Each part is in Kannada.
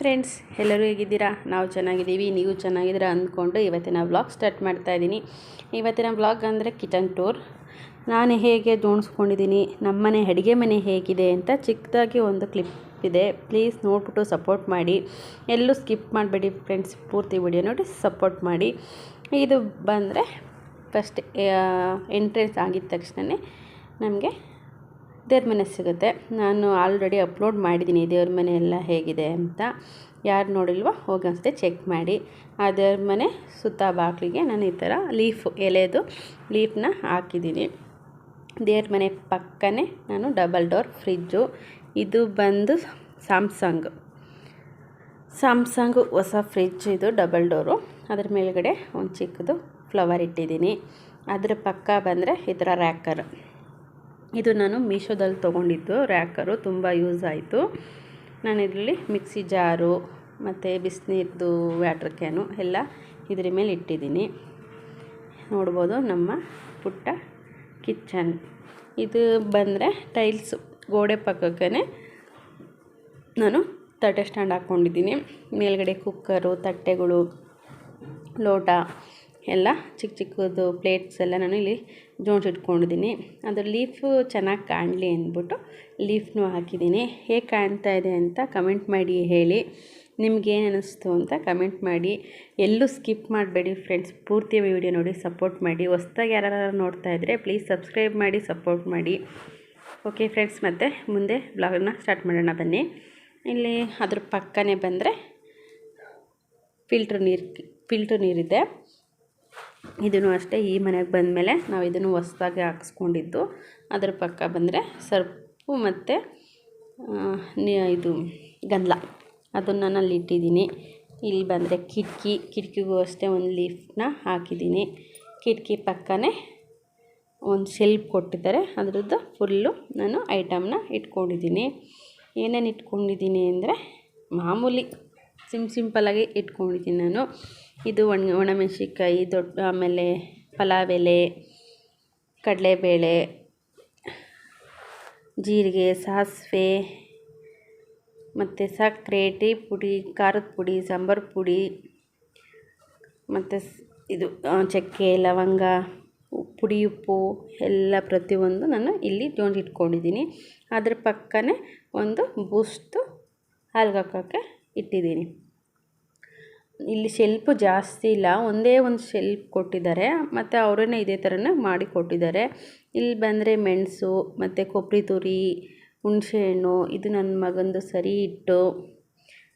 ಫ್ರೆಂಡ್ಸ್ ಎಲ್ಲರೂ ಹೇಗಿದ್ದೀರಾ? ನಾವು ಚೆನ್ನಾಗಿದ್ದೀವಿ, ನೀವು ಚೆನ್ನಾಗಿದ್ದೀರ ಅಂದ್ಕೊಂಡು ಇವತ್ತಿನ ವ್ಲಾಗ್ ಸ್ಟಾರ್ಟ್ ಮಾಡ್ತಾ ಇದ್ದೀನಿ. ಇವತ್ತಿನ ವ್ಲಾಗ್ ಅಂದರೆ ಕಿಚನ್ ಟೂರ್ ನಾನು ಹೇಗೆ ಜೋಡಿಸ್ಕೊಂಡಿದ್ದೀನಿ, ನಮ್ಮನೆ ಅಡುಗೆ ಮನೆ ಹೇಗಿದೆ ಅಂತ ಚಿಕ್ಕದಾಗಿ ಒಂದು ಕ್ಲಿಪ್ ಇದೆ. ಪ್ಲೀಸ್ ನೋಡ್ಬಿಟ್ಟು ಸಪೋರ್ಟ್ ಮಾಡಿ. ಎಲ್ಲೂ ಸ್ಕಿಪ್ ಮಾಡಬೇಡಿ ಫ್ರೆಂಡ್ಸ್ ಪೂರ್ತಿ ವಿಡಿಯೋ ನೋಡಿ ಸಪೋರ್ಟ್ ಮಾಡಿ. ಇದು ಬಂದರೆ ಫಸ್ಟ್ ಎಂಟ್ರೆನ್ಸ್ ಆಗಿದ ತಕ್ಷಣವೇ ನಮಗೆ ದೇವ್ರ ಮನೆ ಸಿಗುತ್ತೆ. ನಾನು ಆಲ್ರೆಡಿ ಅಪ್ಲೋಡ್ ಮಾಡಿದ್ದೀನಿ. ದೇವ್ರ ಮನೆ ಎಲ್ಲ ಹೇಗಿದೆ ಅಂತ. ಯಾರು ನೋಡಿಲ್ವೋ ಹೋಗಿ ಚೆಕ್ ಮಾಡಿ. ಆ ದೇವ್ರ ಮನೆ ಸುತ್ತ ಬಾಗಿಲಿಗೆ ನಾನು ಈ ಥರ ಲೀಫ್ ಎಲೆದು ಲೀಫ್ನ ಹಾಕಿದ್ದೀನಿ. ದೇವ್ರ ಮನೆ ಪಕ್ಕನೇ ನಾನು ಡಬಲ್ ಡೋರ್ ಫ್ರಿಜ್ಜು ಇದು ಬಂದು ಸ್ಯಾಮ್ಸಂಗ್ ಸ್ಯಾಮ್ಸಂಗ್ ಹೊಸ ಫ್ರಿಜ್ ಇದು ಡಬಲ್ ಡೋರು ಅದ್ರ ಮೇಲ್ಗಡೆ ಒಂದು ಚಿಕ್ಕದು ಫ್ಲವರ್ ಇಟ್ಟಿದ್ದೀನಿ. ಅದ್ರ ಪಕ್ಕ ಬಂದರೆ ಈ ಥರ ರ್ಯಾಕರ್ ಇದು ನಾನು ಮೀಶೋದಲ್ಲಿ ತೊಗೊಂಡಿದ್ದು ರ್ಯಾಕರು ತುಂಬ ಯೂಸ್ ಆಯಿತು. ನಾನು ಇದರಲ್ಲಿ ಮಿಕ್ಸಿ ಜಾರು, ಮತ್ತು ಬಿಸಿನೀರ್ದು ವ್ಯಾಟ್ರ್ ಕ್ಯಾನು ಎಲ್ಲ ಇದ್ರ ಮೇಲೆ ಇಟ್ಟಿದ್ದೀನಿ. ನೋಡ್ಬೋದು ನಮ್ಮ ಪುಟ್ಟ ಕಿಚನ್ ಇದು ಬಂದರೆ ಟೈಲ್ಸು ಗೋಡೆ ಪಕ್ಕಕ್ಕೆ ನಾನು ತಟ್ಟೆ ಸ್ಟ್ಯಾಂಡ್ ಹಾಕ್ಕೊಂಡಿದ್ದೀನಿ ಮೇಲ್ಗಡೆ ಕುಕ್ಕರು ತಟ್ಟೆಗಳು, ಲೋಟ ಎಲ್ಲ ಚಿಕ್ಕ ಚಿಕ್ಕದು ಪ್ಲೇಟ್ಸ್ ಎಲ್ಲ ನಾನು ಇಲ್ಲಿ ಜೋಡಿಸಿಟ್ಕೊಂಡಿದ್ದೀನಿ ಅದು ಲೀಫು ಚೆನ್ನಾಗಿ ಕಾಣಲಿ ಅಂದ್ಬಿಟ್ಟು ಲೀಫ್ನೂ ಹಾಕಿದ್ದೀನಿ. ಹೇಗೆ ಕಾಣ್ತಾ ಇದೆ ಅಂತ ಕಮೆಂಟ್ ಮಾಡಿ, ಹೇಳಿ. ನಿಮ್ಗೇನು ಅನ್ನಿಸ್ತು ಅಂತ ಕಮೆಂಟ್ ಮಾಡಿ. ಎಲ್ಲೂ ಸ್ಕಿಪ್ ಮಾಡಬೇಡಿ ಫ್ರೆಂಡ್ಸ್ ಪೂರ್ತಿ ವಿಡಿಯೋ ನೋಡಿ ಸಪೋರ್ಟ್ ಮಾಡಿ. ಹೊಸ್ದಾಗಿ ಯಾರು ನೋಡ್ತಾ ಇದ್ದರೆ ಪ್ಲೀಸ್ ಸಬ್ಸ್ಕ್ರೈಬ್ ಮಾಡಿ ಸಪೋರ್ಟ್ ಮಾಡಿ. ಓಕೆ ಫ್ರೆಂಡ್ಸ್ ಮತ್ತೆ ಮುಂದೆ ಬ್ಲಾಗನ್ನ ಸ್ಟಾರ್ಟ್ ಮಾಡೋಣ. ಬನ್ನಿ. ಇಲ್ಲಿ ಅದ್ರ ಪಕ್ಕನೇ ಬಂದರೆ ಫಿಲ್ಟ್ರ್ ನೀರು ಫಿಲ್ಟ್ರ್ ನೀರಿದೆ. ಇದನ್ನು ಅಷ್ಟೇ ಈ ಮನೆಗೆ ಬಂದಮೇಲೆ ನಾವು ಇದನ್ನು ಹೊಸ್ದಾಗಿ ಹಾಕ್ಸ್ಕೊಂಡಿದ್ದು. ಅದರ ಪಕ್ಕ ಬಂದರೆ ಸರ್ಪು ಮತ್ತು ಇದು ಗಂಧ ಅದನ್ನು ನಾನು ಅಲ್ಲಿ ಇಟ್ಟಿದ್ದೀನಿ. ಇಲ್ಲಿ ಬಂದರೆ ಕಿಟಕಿ, ಕಿಟಕಿಗೂ ಅಷ್ಟೇ ಒಂದು ಲೀಫ್ನ ಹಾಕಿದ್ದೀನಿ. ಕಿಟಕಿ ಪಕ್ಕನೇ ಒಂದು ಶೆಲ್ಫ್ ಕೊಟ್ಟಿದ್ದಾರೆ. ಅದರದ್ದು ಫುಲ್ಲು ನಾನು ಐಟಮ್ನ ಇಟ್ಕೊಂಡಿದ್ದೀನಿ. ಏನೇನು ಇಟ್ಕೊಂಡಿದ್ದೀನಿ ಅಂದರೆ ಮಾಮೂಲಿ ಸಿಮ್ ಸಿಂಪಲ್ಲಾಗಿ ಇಟ್ಕೊಂಡಿದ್ದೀನಿ ನಾನು. ಇದು ಒಣ ಒಣಮೆಣ್ಸಿನ್ಕಾಯಿ, ದೊಡ್ಡ ಆಮೇಲೆ ಪಲಾವ್ ಎಲೆ ಕಡಲೆಬೇಳೆ, ಜೀರಿಗೆ, ಸಾಸಿವೆ, ಮತ್ತು ಸಕ್ಕರೆ ಟೀ ಪುಡಿ, ಖಾರದ ಪುಡಿ, ಸಾಂಬಾರು ಪುಡಿ, ಮತ್ತು ಇದು ಚಕ್ಕೆ, ಲವಂಗ, ಪುಡಿ, ಉಪ್ಪು ಎಲ್ಲ ಪ್ರತಿಯೊಂದು ನಾನು ಇಲ್ಲಿ ಜೋಡಿಸಿಟ್ಕೊಂಡಿದ್ದೀನಿ ಅದ್ರ ಪಕ್ಕನೇ ಒಂದು ಬೂಸ್ಟು ಹಾಲ್ಗೆ ಹಾಕೋಕ್ಕೆ ಇಟ್ಟಿದ್ದೀನಿ. ಇಲ್ಲಿ ಶೆಲ್ಪು ಜಾಸ್ತಿ ಇಲ್ಲ. ಒಂದೇ ಒಂದು ಶೆಲ್ಪ್ ಕೊಟ್ಟಿದ್ದಾರೆ. ಮತ್ತು ಅವರೇ ಇದೇ ಥರನೇ ಮಾಡಿ ಕೊಟ್ಟಿದ್ದಾರೆ. ಇಲ್ಲಿ ಬಂದರೆ ಮೆಣಸು, ಮತ್ತು ಕೊಬ್ಬರಿ ತುರಿ ಹುಣಸೆಹಣ್ಣು ಇದು ನನ್ನ ಮಗಂದು ಸರಿ ಇಟ್ಟು,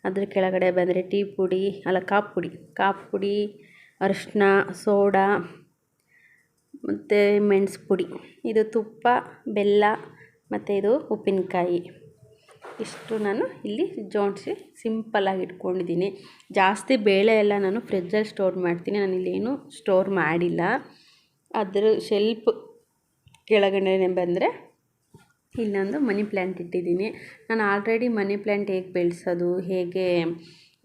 ಅದ್ರ ಕೆಳಗಡೆ ಬಂದರೆ ಟೀ ಪುಡಿ, ಅಲ್ಲ ಕಾಪು ಪುಡಿ. ಕಾಪು ಪುಡಿ ಅರಿಶಿನ ಸೋಡಾ, ಮತ್ತು ಮೆಣಸು ಪುಡಿ. ಇದು ತುಪ್ಪ, ಬೆಲ್ಲ, ಮತ್ತು ಇದು ಉಪ್ಪಿನಕಾಯಿ. ಇಷ್ಟು ನಾನು ಇಲ್ಲಿ ಜೋಡಿಸಿ ಸಿಂಪಲ್ಲಾಗಿ ಇಟ್ಕೊಂಡಿದ್ದೀನಿ. ಜಾಸ್ತಿ ಬೇಳೆ ಎಲ್ಲ ನಾನು ಫ್ರಿಜ್ಜಲ್ಲಿ ಸ್ಟೋರ್ ಮಾಡ್ತೀನಿ. ನಾನು ಇಲ್ಲೇನು ಸ್ಟೋರ್ ಮಾಡಿಲ್ಲ. ಅದರ ಶೆಲ್ಪ್ ಕೆಳಗಡೆ ಬಂದರೆ ಇಲ್ಲೊಂದು ಮನಿ ಪ್ಲ್ಯಾಂಟ್ ಇಟ್ಟಿದ್ದೀನಿ. ನಾನು ಆಲ್ರೆಡಿ ಮನಿ ಪ್ಲ್ಯಾಂಟ್ ಹೇಗೆ ಬೆಳೆಸೋದು, ಹೇಗೆ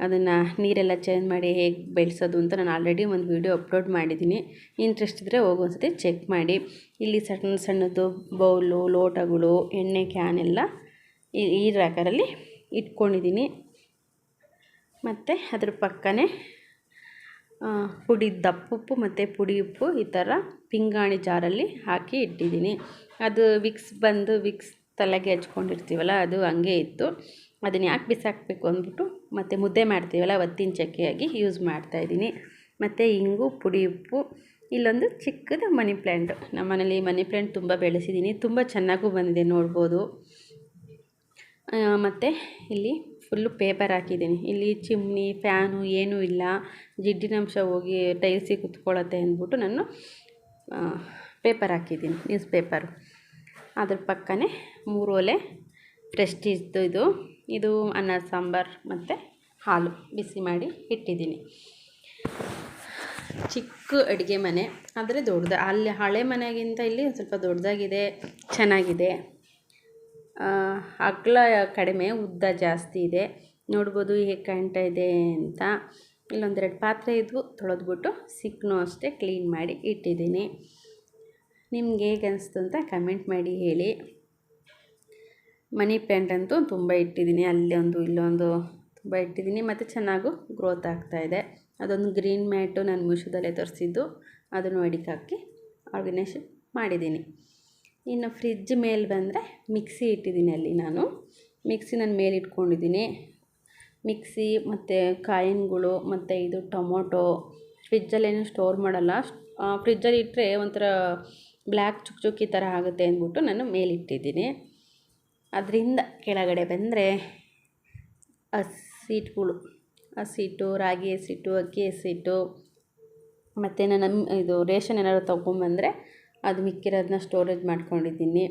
ಅದನ್ನು ನೀರೆಲ್ಲ ಚೇಂಜ್ ಮಾಡಿ ಹೇಗೆ ಬೆಳೆಸೋದು ಅಂತ ನಾನು ಆಲ್ರೆಡಿ ಒಂದು ವೀಡಿಯೋ ಅಪ್ಲೋಡ್ ಮಾಡಿದ್ದೀನಿ. ಇಂಟ್ರೆಸ್ಟ್ ಇದ್ದರೆ ಹೋಗೊಂದ್ಸತಿ ಚೆಕ್ ಮಾಡಿ. ಇಲ್ಲಿ ಸಣ್ಣ ಸಣ್ಣದು ಬೌಲು, ಲೋಟಗಳು, ಎಣ್ಣೆ ಕ್ಯಾನ್ ಎಲ್ಲ ಈ ಈ ರ್ಯಾಕರಲ್ಲಿ ಇಟ್ಕೊಂಡಿದ್ದೀನಿ. ಮತ್ತು ಅದ್ರ ಪಕ್ಕನೇ ಪುಡಿ ದಪ್ಪುಪ್ಪು ಮತ್ತು ಪುಡಿ ಉಪ್ಪು ಈ ಥರ ಪಿಂಗಾಣಿ ಜಾರಲ್ಲಿ ಹಾಕಿ ಇಟ್ಟಿದ್ದೀನಿ. ಅದು ವಿಕ್ಸ್ ಬಂದು ವಿಕ್ಸ್ ತಲೆಗೆ ಹಚ್ಕೊಂಡಿರ್ತೀವಲ್ಲ, ಅದು ಹಂಗೆ ಇತ್ತು. ಅದನ್ನು ಯಾಕೆ ಬಿಸಾಕಬೇಕು ಅಂದ್ಬಿಟ್ಟು ಮತ್ತು ಮುದ್ದೆ ಮಾಡ್ತೀವಲ್ಲ ಒತ್ತಿನ ಚಕ್ಕೆಯಾಗಿ ಯೂಸ್ ಮಾಡ್ತಾಯಿದ್ದೀನಿ ಮತ್ತು ಇಂಗು, ಪುಡಿ ಉಪ್ಪು, ಇಲ್ಲೊಂದು ಚಿಕ್ಕದು ಮನಿ ಪ್ಲ್ಯಾಂಟು ನಮ್ಮ ಮನೇಲಿ ಮನಿ ಪ್ಲ್ಯಾಂಟ್ ತುಂಬ ಬೆಳೆಸಿದ್ದೀನಿ. ತುಂಬ ಚೆನ್ನಾಗೂ ಬಂದಿದೆ ನೋಡ್ಬೋದು. ಮತ್ತು ಇಲ್ಲಿ ಫುಲ್ಲು ಪೇಪರ್ ಹಾಕಿದ್ದೀನಿ. ಇಲ್ಲಿ ಚಿಮ್ನಿ ಫ್ಯಾನು ಏನೂ ಇಲ್ಲ. ಜಿಡ್ಡಿನಂಶ ಹೋಗಿ ಟೈಲ್ಸಿಗೆ ಕುತ್ಕೊಳ್ಳುತ್ತೆ ಅಂದ್ಬಿಟ್ಟು ನಾನು ಪೇಪರ್ ಹಾಕಿದ್ದೀನಿ ನ್ಯೂಸ್ ಪೇಪರು ಅದ್ರ ಪಕ್ಕನೇ ಮೂರು ಒಲೆ ಪ್ರೆಸ್ಟೀಜ್ದು ಇದು. ಇದು ಅನ್ನ, ಸಾಂಬಾರು ಮತ್ತು ಹಾಲು ಬಿಸಿ ಮಾಡಿ ಇಟ್ಟಿದ್ದೀನಿ. ಚಿಕ್ಕ ಅಡುಗೆ ಮನೆ, ಆದರೆ ದೊಡ್ಡದು. ಅಲ್ಲಿ ಹಳೆ ಮನೆಗಿಂತ ಇಲ್ಲಿ ಸ್ವಲ್ಪ ದೊಡ್ಡದಾಗಿದೆ, ಚೆನ್ನಾಗಿದೆ. ಅಗಲ ಕಡಿಮೆ, ಉದ್ದ ಜಾಸ್ತಿ ಇದೆ. ನೋಡ್ಬೋದು ಹೇಗೆ ಕಾಣ್ತಾ ಇದೆ ಅಂತ. ಇಲ್ಲೊಂದೆರಡು ಪಾತ್ರೆ ಇದ್ವು, ತೊಳೆದ್ಬಿಟ್ಟು ಸಿಕ್ಕನೂ ಅಷ್ಟೇ ಕ್ಲೀನ್ ಮಾಡಿ ಇಟ್ಟಿದ್ದೀನಿ. ನಿಮ್ಗೆ ಹೇಗೆ ಅನಿಸ್ತು ಅಂತ ಕಮೆಂಟ್ ಮಾಡಿ ಹೇಳಿ. ಮನಿ ಪ್ಲ್ಯಾಂಟ್ ಅಂತೂ ತುಂಬ ಇಟ್ಟಿದ್ದೀನಿ, ಅಲ್ಲೊಂದು, ಇಲ್ಲೊಂದು ತುಂಬ ಇಟ್ಟಿದ್ದೀನಿ. ಮತ್ತು ಚೆನ್ನಾಗೂ ಗ್ರೋತ್ ಆಗ್ತಾಯಿದೆ ಅದೊಂದು ಗ್ರೀನ್ ಮ್ಯಾಟು ನಾನು ಮೀಶೋದಲ್ಲೇ ತರಿಸಿದ್ದು. ಅದನ್ನು ಅಡಿಕೆ ಹಾಕಿ ಆರ್ಗನೈಸೇಷನ್ ಮಾಡಿದ್ದೀನಿ. ಇನ್ನು ಫ್ರಿಜ್ ಮೇಲೆ ಬಂದರೆ ಮಿಕ್ಸಿ ಇಟ್ಟಿದ್ದೀನಿ ಅಲ್ಲಿ ನಾನು. ಮಿಕ್ಸಿ ನಾನು ಮೇಲೆ ಇಟ್ಕೊಂಡಿದ್ದೀನಿ. ಮಿಕ್ಸಿ ಮತ್ತು ಕಾಯಿನ್ಗಳು ಮತ್ತು ಇದು ಟೊಮೊಟೊ ಫ್ರಿಜ್ಜಲ್ಲೇನು ಸ್ಟೋರ್ ಮಾಡಲ್ಲ. ಫ್ರಿಜ್ಜಲ್ಲಿ ಇಟ್ಟರೆ ಒಂಥರ ಬ್ಲ್ಯಾಕ್ ಚುಕ್ ಚುಕ್ಕಿ ಥರ ಆಗುತ್ತೆ ಅಂದ್ಬಿಟ್ಟು ನಾನು ಮೇಲಿಟ್ಟಿದ್ದೀನಿ ಅದರಿಂದ ಕೆಳಗಡೆ ಬಂದರೆ ಹಸಿಟ್ಗಳು, ಹಸಿಟ್ಟು, ರಾಗಿ ಹಸಿಟ್ಟು, ಅಕ್ಕಿ ಹಸಿಟ್ಟು, ಮತ್ತು ನಾನು ಇದು ರೇಷನ್ ಏನಾದ್ರು ತೊಗೊಂಬಂದರೆ ಅದು ಮಿಕ್ಕಿರೋದನ್ನ ಸ್ಟೋರೇಜ್ ಮಾಡ್ಕೊಂಡಿದ್ದೀನಿ.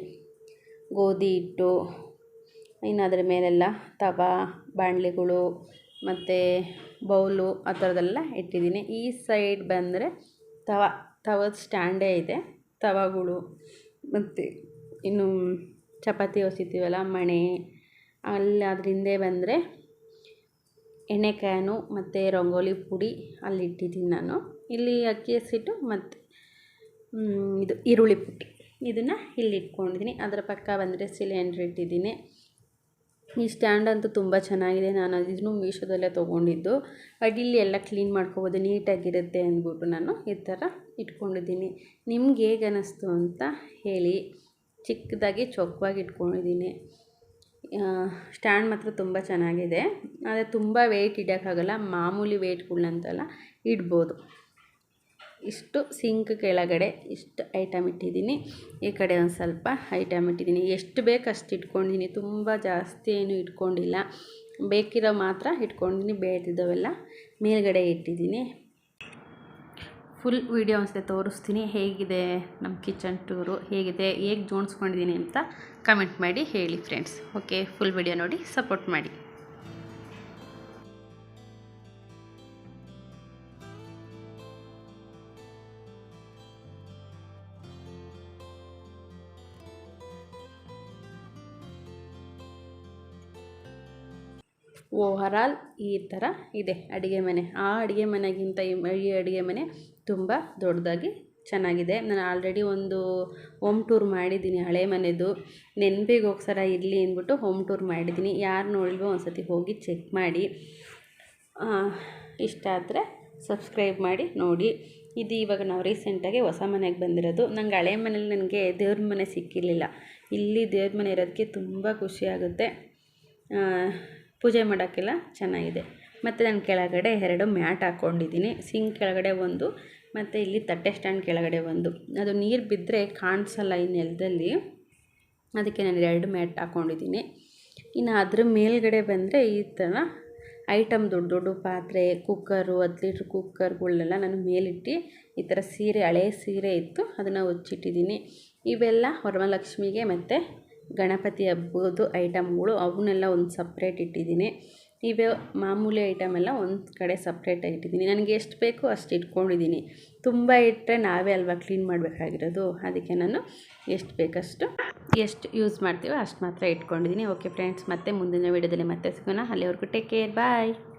ಗೋಧಿ ಹಿಟ್ಟು, ಇನ್ನು ಅದರ ಮೇಲೆಲ್ಲ ತವಾ, ಬಾಣಲೆಗಳು ಮತ್ತು ಬೌಲು ಆ ಥರದ್ದೆಲ್ಲ ಇಟ್ಟಿದ್ದೀನಿ. ಈ ಸೈಡ್ ಬಂದರೆ ತವ, ತವದ ಸ್ಟ್ಯಾಂಡೇ ಇದೆ. ತವಾಗಳು ಮತ್ತು ಇನ್ನು ಚಪಾತಿ ಹೊಸಿತೀವಲ್ಲ, ಮಣೆ, ಅಲ್ಲಿ ಅದ್ರ ಹಿಂದೆ ಬಂದರೆ ಎಣ್ಣೆ ಮತ್ತು ರಂಗೋಲಿ ಪುಡಿ ಅಲ್ಲಿ ಇಟ್ಟಿದ್ದೀನಿ ನಾನು. ಇಲ್ಲಿ ಅಕ್ಕಿ ಹಸಿಟ್ಟು ಮತ್ತು ಇದು ಈರುಳ್ಳಿ ಪುಟ್ಟಿ. ಇದನ್ನು ಇಲ್ಲಿ ಇಟ್ಕೊಂಡಿದ್ದೀನಿ. ಅದರ ಪಕ್ಕ ಬಂದರೆ ಸಿಲಿಂಡ್ರ್ ಇಟ್ಟಿದ್ದೀನಿ. ಈ ಸ್ಟ್ಯಾಂಡ್ ಅಂತೂ ತುಂಬ ಚೆನ್ನಾಗಿದೆ. ನಾನು ಇದನ್ನು ಮೀಶೋದಲ್ಲೇ ತೊಗೊಂಡಿದ್ದು. ಅಡಿಲಿ ಎಲ್ಲ ಕ್ಲೀನ್ ಮಾಡ್ಕೋಬೋದು. ನೀಟಾಗಿರುತ್ತೆ ಅಂದ್ಬಿಟ್ಟು ನಾನು ಈ ಥರ ಇಟ್ಕೊಂಡಿದ್ದೀನಿ. ನಿಮ್ಗೆ ಹೇಗೆ ಅನ್ನಿಸ್ತು ಅಂತ ಹೇಳಿ ಚಿಕ್ಕದಾಗಿ ಚೊಕ್ಕವಾಗಿ ಇಟ್ಕೊಂಡಿದ್ದೀನಿ. ಸ್ಟ್ಯಾಂಡ್ ಮಾತ್ರ ತುಂಬ ಚೆನ್ನಾಗಿದೆ. ಆದರೆ ತುಂಬ ವೆಯ್ಟ್ ಇಡೋಕ್ಕಾಗಲ್ಲ ಮಾಮೂಲಿ ವೆಯ್ಟ್ಗಳ್ನಂತೆಲ್ಲ ಇಡ್ಬೋದು. ಇಷ್ಟು ಸಿಂಕ್ ಕೆಳಗಡೆ ಇಷ್ಟು ಐಟಮ್ ಇಟ್ಟಿದ್ದೀನಿ. ಈ ಕಡೆ ಒಂದು ಸ್ವಲ್ಪ ಐಟಮ್ ಇಟ್ಟಿದ್ದೀನಿ. ಎಷ್ಟು ಬೇಕು ಅಷ್ಟು ಇಟ್ಕೊಂಡಿದ್ದೀನಿ. ತುಂಬ ಜಾಸ್ತಿ ಏನು ಇಟ್ಕೊಂಡಿಲ್ಲ. ಬೇಕಿರೋ ಮಾತ್ರ ಇಟ್ಕೊಂಡಿದ್ದೀನಿ. ಬೇಡದಿದ್ದವೆಲ್ಲ ಮೇಲ್ಗಡೆ ಇಟ್ಟಿದ್ದೀನಿ. ಫುಲ್ ವೀಡಿಯೋ ಒಂದ್ಸಲ ತೋರಿಸ್ತೀನಿ. ಹೇಗಿದೆ ನಮ್ಮ ಕಿಚನ್ ಟೂರು? ಹೇಗಿದೆ? ಹೇಗೆ ಜೋಡಿಸ್ಕೊಂಡಿದ್ದೀನಿ ಅಂತ ಕಮೆಂಟ್ ಮಾಡಿ ಹೇಳಿ ಫ್ರೆಂಡ್ಸ್. ಓಕೆ, ಫುಲ್ ವಿಡಿಯೋ ನೋಡಿ ಸಪೋರ್ಟ್ ಮಾಡಿ. ಓವರಾಲ್ ಈ ಥರ ಇದೆ ಅಡುಗೆ ಮನೆ. ಆ ಅಡುಗೆ ಮನೆಗಿಂತ ಈ ಅಡುಗೆ ಮನೆ ತುಂಬ ದೊಡ್ಡದಾಗಿ ಚೆನ್ನಾಗಿದೆ. ನಾನು ಆಲ್ರೆಡಿ ಒಂದು ಹೋಮ್ ಟೂರ್ ಮಾಡಿದ್ದೀನಿ ಹಳೆ ಮನೆದು. ನೆನಪಿಗೋಸ್ಕರ ಇರಲಿ ಅಂದ್ಬಿಟ್ಟು ಹೋಮ್ ಟೂರ್ ಮಾಡಿದ್ದೀನಿ. ಯಾರು ನೋಡಿಲ್ವೋ ಒಂದು ಸತಿ ಹೋಗಿ ಚೆಕ್ ಮಾಡಿ. ಇಷ್ಟ ಆದರೆ ಸಬ್ಸ್ಕ್ರೈಬ್ ಮಾಡಿ, ನೋಡಿ. ಇದು ಇವಾಗ ನಾವು ರೀಸೆಂಟಾಗಿ ಹೊಸ ಮನೆಗೆ ಬಂದಿರೋದು. ನಂಗೆ ಹಳೆ ಮನೇಲಿ ನನಗೆ ದೇವ್ರ ಮನೆ ಸಿಕ್ಕಿರಲಿಲ್ಲ. ಇಲ್ಲಿ ದೇವ್ರ ಮನೆ ಇರೋದಕ್ಕೆ ತುಂಬ ಖುಷಿಯಾಗುತ್ತೆ ಪೂಜೆ ಮಾಡೋಕ್ಕೆಲ್ಲ ಚೆನ್ನಾಗಿದೆ. ಮತ್ತು ನಾನು ಕೆಳಗಡೆ ಎರಡು ಮ್ಯಾಟ್ ಹಾಕ್ಕೊಂಡಿದ್ದೀನಿ. ಸಿಂಕ್ ಕೆಳಗಡೆ ಒಂದು, ಮತ್ತು ಇಲ್ಲಿ ತಟ್ಟೆ ಸ್ಟ್ಯಾಂಡ್ ಕೆಳಗಡೆ ಒಂದು. ಅದು ನೀರು ಬಿದ್ದರೆ ಕಾಣಿಸಲ್ಲ ಈ ನೆಲದಲ್ಲಿ. ಅದಕ್ಕೆ ನಾನು ಎರಡು ಮ್ಯಾಟ್ ಹಾಕ್ಕೊಂಡಿದ್ದೀನಿ. ಇನ್ನು ಅದ್ರ ಮೇಲ್ಗಡೆ ಬಂದರೆ ಈ ಥರ ಐಟಮ್ ದೊಡ್ಡ ದೊಡ್ಡ ಪಾತ್ರೆ, ಕುಕ್ಕರು, ಹತ್ತು ಲೀಟ್ರ್ ಕುಕ್ಕರ್ಗಳನ್ನೆಲ್ಲ ನಾನು ಮೇಲಿಟ್ಟು ಈ ಥರ ಸೀರೆ, ಹಳೆ ಸೀರೆ ಇತ್ತು, ಅದನ್ನು ಉಚ್ಚಿಟ್ಟಿದ್ದೀನಿ. ಇವೆಲ್ಲ ವರಮಲಕ್ಷ್ಮಿಗೆ ಮತ್ತು ಗಣಪತಿ ಹಬ್ಬದ್ದು ಐಟಮ್ಗಳು ಅವನ್ನೆಲ್ಲ ಒಂದು ಸಪ್ರೇಟ್ ಇಟ್ಟಿದ್ದೀನಿ. ಇವೆ ಮಾಮೂಲಿ ಐಟಮ್ ಎಲ್ಲ ಒಂದು ಕಡೆ ಸಪ್ರೇಟಾಗಿ ಇಟ್ಟಿದ್ದೀನಿ. ನನಗೆ ಎಷ್ಟು ಬೇಕೋ ಅಷ್ಟು ಇಟ್ಕೊಂಡಿದ್ದೀನಿ. ತುಂಬ ಇಟ್ಟರೆ ನಾವೇ ಅಲ್ವಾ ಕ್ಲೀನ್ ಮಾಡಬೇಕಾಗಿರೋದು? ಅದಕ್ಕೆ ನಾನು ಎಷ್ಟು ಬೇಕಷ್ಟು ಎಷ್ಟು ಯೂಸ್ ಮಾಡ್ತೀವೋ ಅಷ್ಟು ಮಾತ್ರ ಇಟ್ಕೊಂಡಿದ್ದೀನಿ. ಓಕೆ ಫ್ರೆಂಡ್ಸ್ ಮತ್ತೆ ಮುಂದಿನ ವೀಡಿಯೋದಲ್ಲಿ ಮತ್ತೆ ಸಿಗೋಣ. ಅಲ್ಲಿವರೆಗೂ ಟೇಕ್ ಕೇರ್ ಬಾಯ್